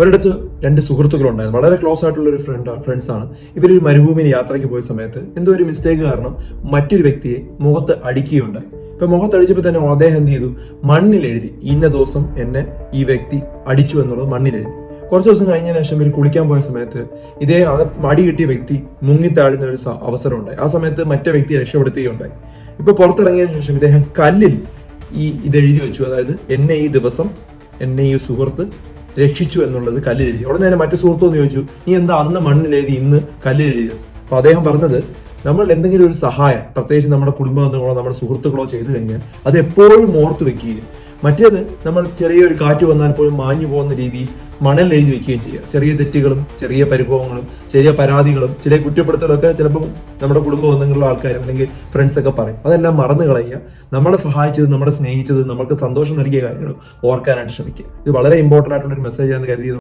ഒരിടത്ത് രണ്ട് സുഹൃത്തുക്കളുണ്ടായിരുന്നു. വളരെ ക്ലോസ് ആയിട്ടുള്ള ഒരു ഫ്രണ്ട് ഫ്രണ്ട്സാണ് ഇവരൊരു മരുഭൂമിയിൽ യാത്രയ്ക്ക് പോയ സമയത്ത് എന്തോ ഒരു മിസ്റ്റേക്ക് കാരണം മറ്റൊരു വ്യക്തിയെ മുഖത്ത് അടിക്കുകയുണ്ടായി. ഇപ്പൊ മുഖത്ത് അടിച്ചപ്പോൾ തന്നെ അദ്ദേഹം എന്ത് ചെയ്തു? മണ്ണിൽ എഴുതി ഇന്ന ദിവസം എന്നെ ഈ വ്യക്തി അടിച്ചു എന്നുള്ളത് മണ്ണിൽ എഴുതി കുറച്ച് ദിവസം കഴിഞ്ഞതിന് ശേഷം ഇവർ കുളിക്കാൻ പോയ സമയത്ത് ഇതേ അകത്ത് മടി കിട്ടിയ വ്യക്തി മുങ്ങിത്താഴുന്ന ഒരു അവസരം ഉണ്ടായി. ആ സമയത്ത് മറ്റേ വ്യക്തിയെ രക്ഷപ്പെടുത്തുകയുണ്ടായി. ഇപ്പൊ പുറത്തിറങ്ങിയതിനു ശേഷം ഇദ്ദേഹം കല്ലിൽ ഈ ഇത് എഴുതി വെച്ചു. അതായത് എന്നെ ഈ ദിവസം എന്നെ ഈ സുഹൃത്ത് രക്ഷിച്ചു എന്നുള്ളത് കല്ലിലെഴുതി. ഉടനെ തന്നെ മറ്റു സുഹൃത്തോന്ന് ചോദിച്ചു നീ എന്താ അന്ന് മണ്ണിലെഴുതി ഇന്ന് കല്ലിലെഴുതി അപ്പോൾ അപ്പൊ അദ്ദേഹം പറഞ്ഞത് നമ്മൾ എന്തെങ്കിലും ഒരു സഹായം പ്രത്യേകിച്ച് നമ്മുടെ കുടുംബാംഗങ്ങളോ നമ്മുടെ സുഹൃത്തുക്കളോ ചെയ്തു കഴിഞ്ഞാൽ അത് എപ്പോഴും ഓർത്തു വെക്കുകയും മറ്റേത് നമ്മൾ ചെറിയൊരു കാറ്റ് വന്നാൽ പോലും മാഞ്ഞു പോകുന്ന രീതിയിൽ മണൽ എഴുതി വെക്കുകയും ചെയ്യുക. ചെറിയ തെറ്റുകളും ചെറിയ പരിഭവങ്ങളും ചെറിയ പരാതികളും ചില കുറ്റപ്പെടുത്തലൊക്കെ ചിലപ്പോൾ നമ്മുടെ കുടുംബ ബന്ധങ്ങളിലുള്ള ആൾക്കാരും അല്ലെങ്കിൽ ഫ്രണ്ട്സൊക്കെ പറയും. അതെല്ലാം മറന്നു കളയുക. നമ്മളെ സഹായിച്ചത് നമ്മളെ സ്നേഹിച്ചത് നമുക്ക് സന്തോഷം നൽകിയ കാര്യങ്ങളും ഓർക്കാനായിട്ട് ശ്രമിക്കുക. ഇത് വളരെ ഇമ്പോർട്ടന്റ് ആയിട്ടുള്ള ഒരു മെസ്സേജ് ആണെന്ന് കരുതിയത്